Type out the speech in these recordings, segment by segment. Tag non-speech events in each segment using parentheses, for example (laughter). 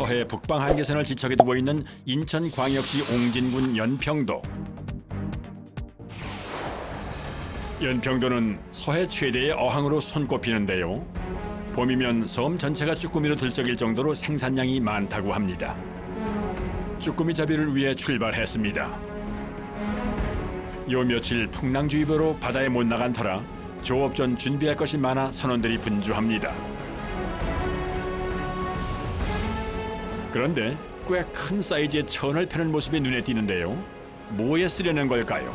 서해 북방 한계선을 지척에 두고 있는 인천광역시 옹진군 연평도. 연평도는 서해 최대의 어항으로 손꼽히는데요. 봄이면 섬 전체가 쭈꾸미로 들썩일 정도로 생산량이 많다고 합니다. 쭈꾸미 잡이를 위해 출발했습니다. 요 며칠 풍랑주의보로 바다에 못 나간 터라 조업 전 준비할 것이 많아 선원들이 분주합니다. 그런데 꽤 큰 사이즈의 천을 펴는 모습이 눈에 띄는데요. 뭐에 쓰려는 걸까요?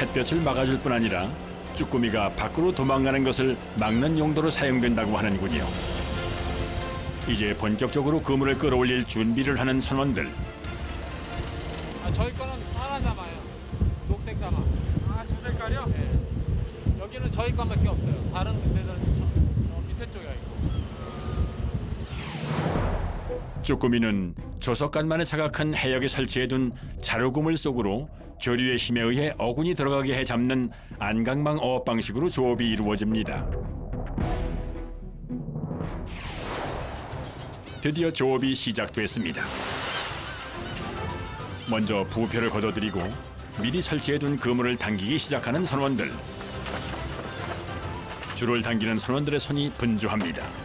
햇볕을 막아줄 뿐 아니라 쭈꾸미가 밖으로 도망가는 것을 막는 용도로 사용된다고 하는군요. 이제 본격적으로 그물을 끌어올릴 준비를 하는 선원들. 아, 저희 거는 파란 자마예요. 녹색 자마. 아, 저 색깔이요? 예. 여기는 저희 거밖에 없어요. 다른 데는 저, 저 밑에 쪽에 있고. 쭈꾸미는 조석간만에 자각한 해역에 설치해둔 자루그물 속으로 교류의 힘에 의해 어군이 들어가게 해 잡는 안강망 어업 방식으로 조업이 이루어집니다. 드디어 조업이 시작됐습니다. 먼저 부표를 걷어들이고 미리 설치해둔 그물을 당기기 시작하는 선원들. 줄을 당기는 선원들의 손이 분주합니다.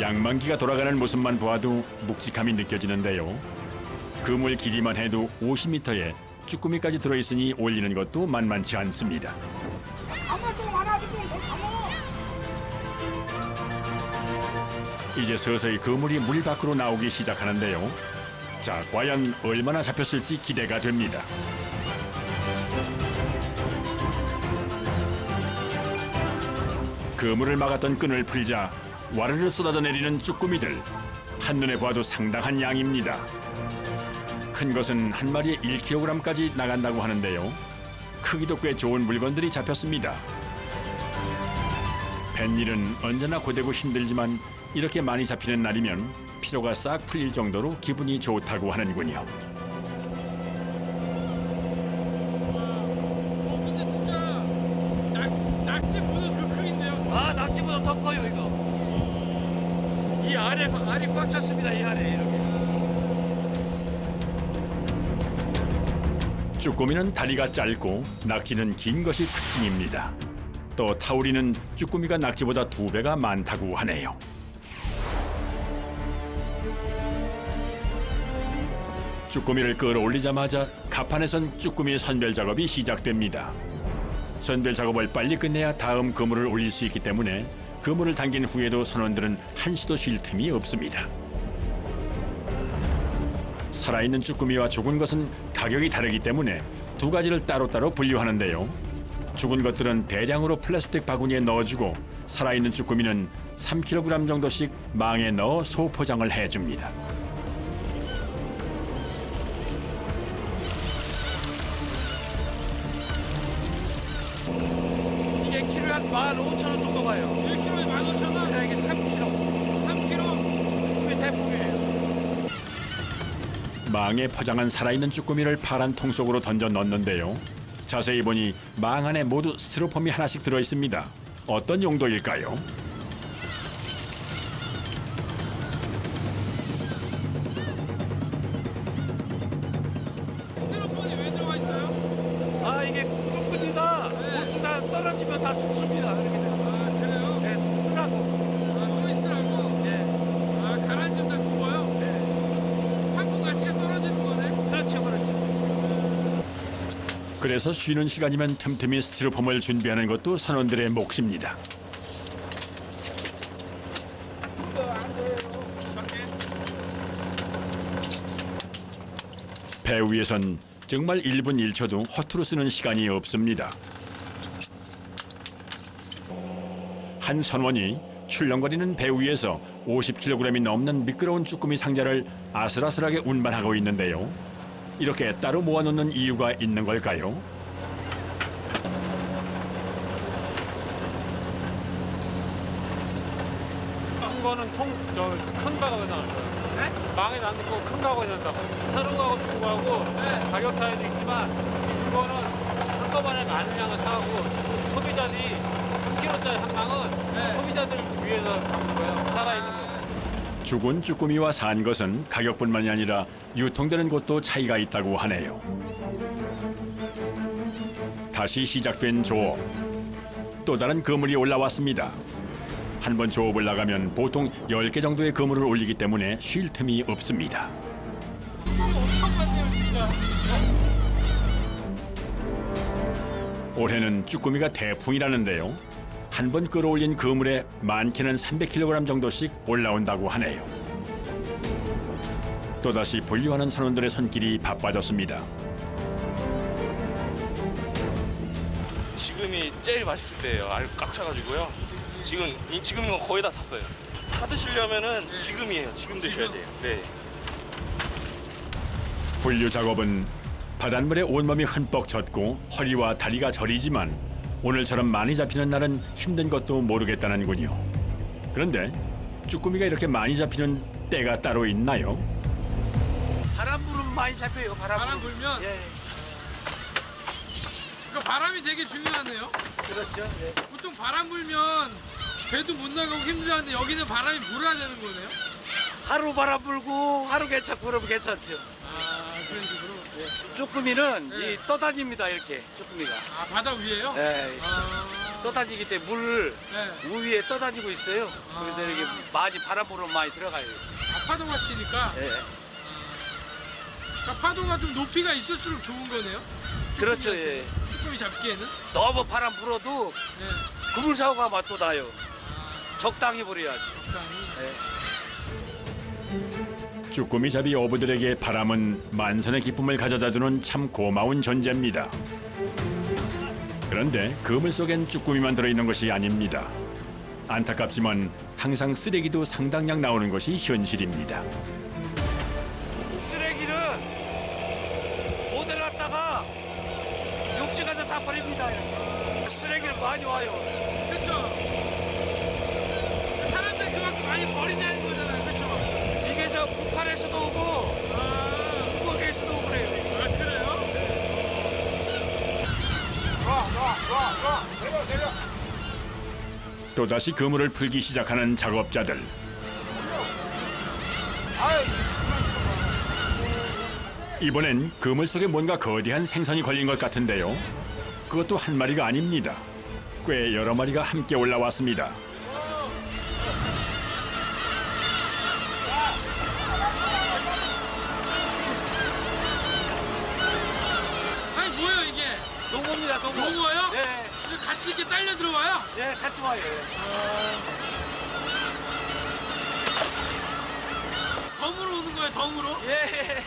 양만기가 돌아가는 모습만 보아도 묵직함이 느껴지는데요. 그물 길이만 해도 50m에 쭈꾸미까지 들어있으니 올리는 것도 만만치 않습니다. 이제 서서히 그물이 물 밖으로 나오기 시작하는데요. 자, 과연 얼마나 잡혔을지 기대가 됩니다. 그물을 막았던 끈을 풀자 와르르 쏟아져 내리는 쭈꾸미들 한눈에 봐도 상당한 양입니다. 큰 것은 한 마리에 1kg까지 나간다고 하는데요. 크기도 꽤 좋은 물건들이 잡혔습니다. 뱃일은 언제나 고되고 힘들지만 이렇게 많이 잡히는 날이면 피로가 싹 풀릴 정도로 기분이 좋다고 하는군요. 어, 근데 진짜 낙 낙지보다 그 크긴데요. 아 낙지보다 더 커요 이거 이 안에 알이 꽉 찼습니다 이 안에 이렇게 쭈꾸미는 다리가 짧고 낙지는 긴 것이 특징입니다. 또 타우리는 쭈꾸미가 낙지보다 두 배가 많다고 하네요. 쭈꾸미를 끌어올리자마자 가판에선 쭈꾸미의 선별 작업이 시작됩니다. 선별 작업을 빨리 끝내야 다음 그물을 올릴 수 있기 때문에 그물을 당긴 후에도 선원들은 한시도 쉴 틈이 없습니다. 살아있는 쭈꾸미와 죽은 것은 가격이 다르기 때문에 두 가지를 따로따로 분류하는데요. 죽은 것들은 대량으로 플라스틱 바구니에 넣어주고 살아있는 쭈꾸미는 3kg 정도씩 망에 넣어 소포장을 해줍니다. 이게 키로에 한 15,000원 정도 가요 1kg에 15,000원. 네, 이게 3kg 3kg. 이게 대풍이에요 망에 포장한 살아있는 쭈꾸미를 파란 통 속으로 던져 넣는데요. 자세히 보니 망 안에 모두 스티로폼이 하나씩 들어 있습니다. 어떤 용도일까요? 그래서 쉬는 시간이면 틈틈이 스티로폼을 준비하는 것도 선원들의 몫입니다. 배 위에선 정말 1분 1초도 허투루 쓰는 시간이 없습니다. 한 선원이 출렁거리는 배 위에서 50kg이 넘는 미끄러운 쭈꾸미 상자를 아슬아슬하게 운반하고 있는데요. 이렇게 따로 모아놓는 이유가 있는 걸까요? 큰 거는 통, 저, 큰 가구에 나올 거예요. 네? 망에 안 듣고 큰 가구에 넣는다고. 사는 거하고 중고 하고 네. 가격 차이도 있지만 중고는 한꺼번에 많은 양을 사고 소비자들이 3kg짜리 한 망은 네. 소비자들을 위해서 담는 거예요. 죽은 쭈꾸미와 산 것은 가격뿐만이 아니라 유통되는 곳도 차이가 있다고 하네요. 다시 시작된 조업. 또 다른 그물이 올라왔습니다. 한 번 조업을 나가면 보통 10개 정도의 그물을 올리기 때문에 쉴 틈이 없습니다. 올해는 쭈꾸미가 대풍이라는데요. 한 번 끌어올린 그물에 많게는 300kg 정도씩 올라온다고 하네요. 또다시 분류하는 선원들의 손길이 바빠졌습니다. 지금이 제일 맛있을 때예요. 알 꽉 차가지고요. 지금 이- 지금이면 거의 다 찼어요. 사 드시려면은 지금이에요. 지금 드셔야 돼요. 네. 분류 작업은 바닷물에 온몸이 흠뻑 젖고 허리와 다리가 저리지만 오늘처럼 많이 잡히는 날은 힘든 것도 모르겠다는군요. 그런데 쭈꾸미가 이렇게 많이 잡히는 때가 따로 있나요? 바람 불으면 많이 잡혀요. 바람, 바람 불- 불면 예, 그러니까 바람이 되게 중요하네요. 그렇죠. 예. 보통 바람 불면 배도 못 나가고 힘들어하는데 여기는 바람이 불어야 되는 거네요. 하루 바람 불고 하루 괜찮고 그러면 괜찮죠. 아 그런 식으로. 쭈꾸미는 네. 이 떠다닙니다. 이렇게 쭈꾸미가. 아 바다 위에요? 예, 아, 떠다니기 때문에 물 네. 우위에 떠다니고 있어요. 그래서 아. 이렇게 많이 바람 불으면 많이 들어가요. 아, 파도가 치니까. 예. 그러니까 파도가 좀 높이가 있을수록 좋은 거네요. 그렇죠. 예. 쭈꾸미 잡기에는. 너무 바람 불어도 네. 그물 사고가 맛도 나요. 아, 적당히 불어야지. 적당히. 예. 쭈꾸미 잡이 어부들에게 바람은 만선의 기쁨을 가져다주는 참 고마운 존재입니다. 그런데 그물 속엔 쭈꾸미만 들어있는 것이 아닙니다. 안타깝지만 항상 쓰레기도 상당량 나오는 것이 현실입니다. 쓰레기는 못 해놨다가 육지 가서 다 버립니다. 쓰레기를 많이 와요. 그렇죠. 사람들 그만큼 많이 버리냐는 거잖아요. 그렇죠. 이게 저 북한에서도 오고 아, 중국에서도 오고 그래요. 아 그래요? 또다시 그물을 풀기 시작하는 작업자들. 이번엔 그물 속에 뭔가 거대한 생선이 걸린 것 같은데요. 그것도 한 마리가 아닙니다. 꽤 여러 마리가 함께 올라왔습니다. 아니 뭐예요 이게? 농어입니다, 농어. 농어요? 예, 이렇게 딸려 들어와요? 예, 같이 와요. 덤으로 오는 거예요 덤으로? 예.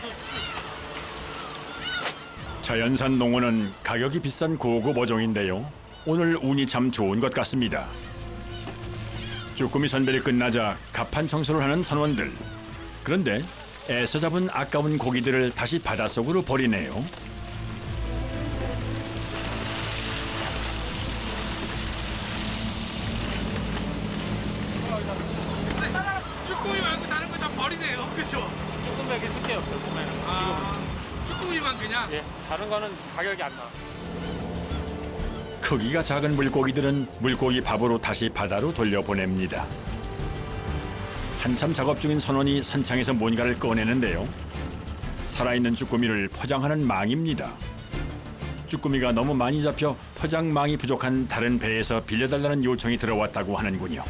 자연산 농어는 가격이 비싼 고급 어종인데요. 오늘 운이 참 좋은 것 같습니다. 쭈꾸미 선별이 끝나자 갑판 청소를 하는 선원들. 그런데 애써 잡은 아까운 고기들을 다시 바닷속으로 버리네요. 밖에 쓸게 없어요. 보면은. 아, 쭈꾸미만 그냥. 예, 다른 거는 가격이 안 나와. 크기가 작은 물고기들은 물고기 밥으로 다시 바다로 돌려보냅니다. 한참 작업 중인 선원이 선창에서 뭔가를 꺼내는데요. 살아있는 쭈꾸미를 포장하는 망입니다. 쭈꾸미가 너무 많이 잡혀 포장망이 부족한 다른 배에서 빌려달라는 요청이 들어왔다고 하는군요.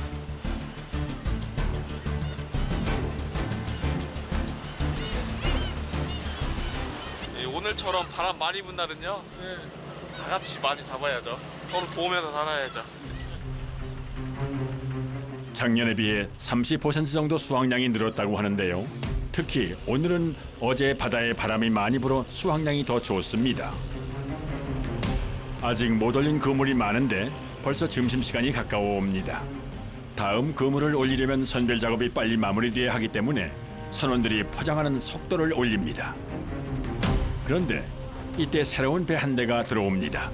예, 오늘처럼 바람 많이 분 날은요. 네. 다 같이 많이 잡아야죠. 서로 도우면서 살아야죠. 작년에 비해 30% 정도 수확량이 늘었다고 하는데요. 특히 오늘은 어제 바다에 바람이 많이 불어 수확량이 더 좋습니다. 아직 못 올린 그물이 많은데 벌써 점심시간이 가까워 옵니다. 다음 그물을 올리려면 선별 작업이 빨리 마무리돼야 하기 때문에 선원들이 포장하는 속도를 올립니다. 그런데 이때 새로운 배 한 대가 들어옵니다.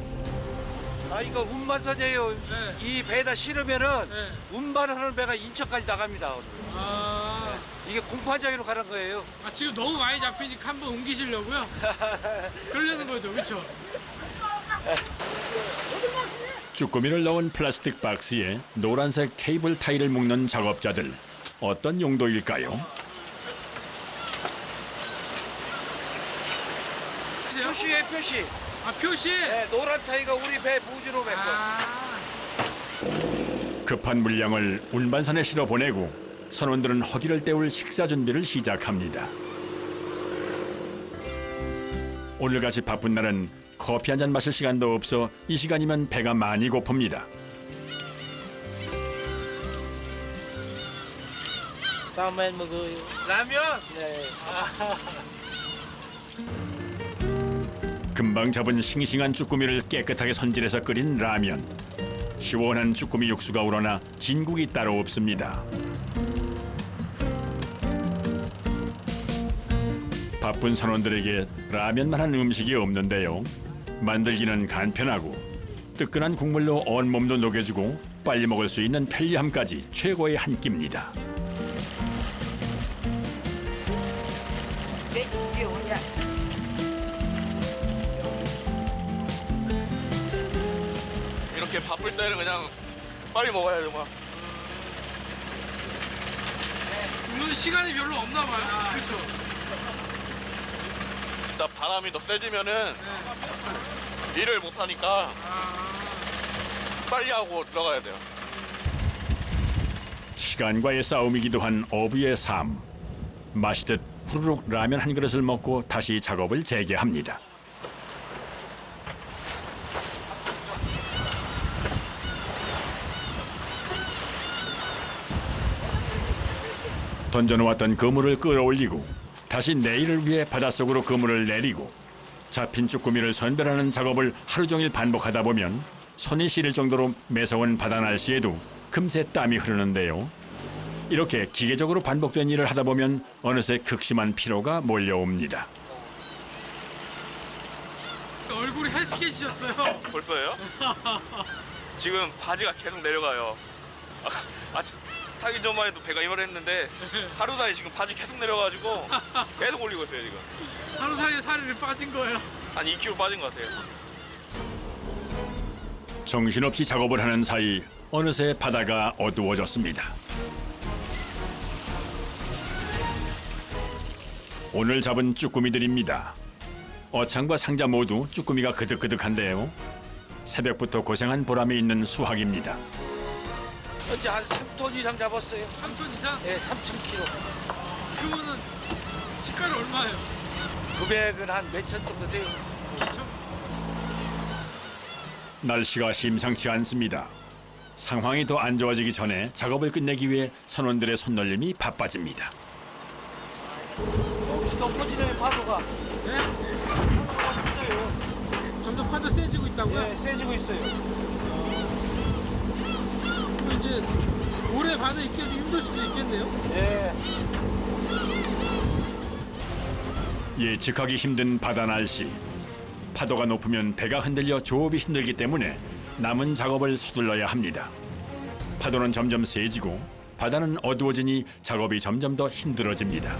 아 이거 운반선이에요. 네. 이 배에다 실으면은 네. 운반하는 배가 인천까지 나갑니다. 오늘. 아, 이게 공판장애로 가는 거예요. 아 지금 너무 많이 잡히니까 한번 옮기시려고요? (laughs) 그러려는 거죠, 그렇죠? 쭈꾸미를 넣은 플라스틱 박스에 노란색 케이블 타이를 묶는 작업자들 어떤 용도일까요? 표시에 표시. 아 표시. 네, 노란 타이가 우리 배 부지로 맺고. 아, 급한 물량을 운반선에 실어 보내고 선원들은 허기를 때울 식사 준비를 시작합니다. 오늘같이 바쁜 날은 커피 한 잔 마실 시간도 없어 이 시간이면 배가 많이 고픕니다. 다음에 먹어요. 라면. 네. 금방 잡은 싱싱한 쭈꾸미를 깨끗하게 손질해서 끓인 라면. 시원한 쭈꾸미 육수가 우러나 진국이 따로 없습니다. 바쁜 선원들에게 라면만한 음식이 없는데요. 만들기는 간편하고 뜨끈한 국물로 온몸도 녹여주고 빨리 먹을 수 있는 편리함까지 최고의 한 끼입니다. 바쁠 때는 그냥 빨리 먹어야 정말. 오늘 시간이 별로 없나 봐요. 그렇죠. 일단 바람이 더 세지면은 일을 못 하니까 빨리 하고 들어가야 돼요. 시간과의 싸움이기도 한 어부의 삶. 마시듯 후루룩 라면 한 그릇을 먹고 다시 작업을 재개합니다. 던져놓았던 그물을 끌어올리고 다시 내일을 위해 바닷속으로 그물을 내리고 잡힌 쭈꾸미를 선별하는 작업을 하루 종일 반복하다 보면 손이 시릴 정도로 매서운 바다 날씨에도 금세 땀이 흐르는데요. 이렇게 기계적으로 반복된 일을 하다 보면 어느새 극심한 피로가 몰려옵니다. 얼굴이 헬스케지셨어요. 벌써요? (laughs) 지금 바지가 계속 내려가요. 아, 아침 타기 전만 해도 배가 이만했는데 하루 사이 지금 바지 계속 내려가지고 계속 올리고 있어요 지금. 하루 사이에 살이 빠진 거예요. 한 2kg 빠진 것 같아요. 정신없이 작업을 하는 사이 어느새 바다가 어두워졌습니다. 오늘 잡은 쭈꾸미들입니다. 어창과 상자 모두 쭈꾸미가 그득그득한데요. 새벽부터 고생한 보람이 있는 수확입니다. 현재 한 3톤 이상 잡았어요. 3톤 이상? 네, 3,000kg. 그러면은 시가를 얼마예요? 금액은 한 몇천 정도 돼요. 2천? 날씨가 심상치 않습니다. 상황이 더 안 좋아지기 전에 작업을 끝내기 위해 선원들의 손놀림이 바빠집니다. 혹시 높아지는 파도가 네? 있어요. 점점 파도 세지고 있다고요? 네, 세지고 있어요. 이제 오래 바다 있기 좀 힘들 수도 있겠네요. 네. 예측하기 힘든 바다 날씨. 파도가 높으면 배가 흔들려 조업이 힘들기 때문에 남은 작업을 서둘러야 합니다. 파도는 점점 세지고 바다는 어두워지니 작업이 점점 더 힘들어집니다.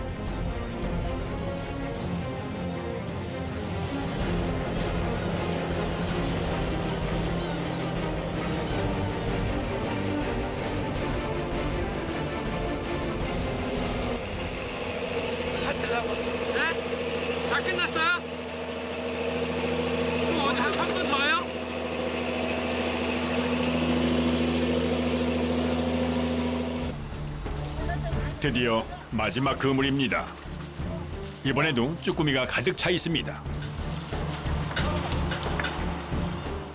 네? 다 끝났어요? 그럼 어디 한번더 해요? 드디어 마지막 그물입니다. 이번에도 쭈꾸미가 가득 차 있습니다.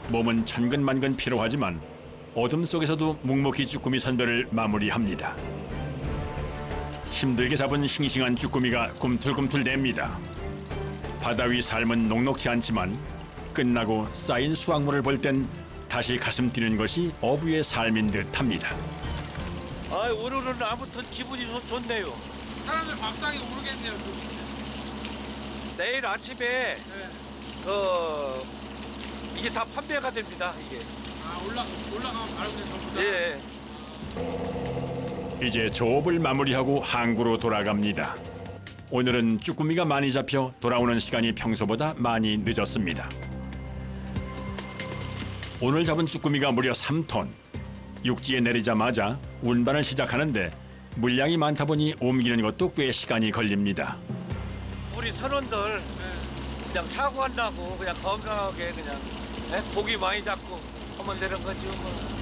몸은 천근만근 피로하지만 어둠 속에서도 묵묵히 쭈꾸미 선별을 마무리합니다. 힘들게 잡은 싱싱한 쭈꾸미가 꿈틀꿈틀댑니다. 바다 위 삶은 녹록지 않지만 끝나고 쌓인 수확물을 볼 땐 다시 가슴 뛰는 것이 어부의 삶인 듯합니다. 아, 오늘은 아무튼 기분이 좋, 좋네요. 사람들 밥상이 오르겠네요. 또. 내일 아침에 네. 그 이게 다 판매가 됩니다. 이게. 아 올라 올라가면 바로 그냥 전부 다. 예. 이제 조업을 마무리하고 항구로 돌아갑니다. 오늘은 쭈꾸미가 많이 잡혀 돌아오는 시간이 평소보다 많이 늦었습니다. 오늘 잡은 쭈꾸미가 무려 3톤. 육지에 내리자마자 운반을 시작하는데 물량이 많다 보니 옮기는 것도 꽤 시간이 걸립니다. 우리 선원들 그냥 사고 한다고 그냥 건강하게 그냥 예? 고기 많이 잡고 하면 되는 거지 뭐.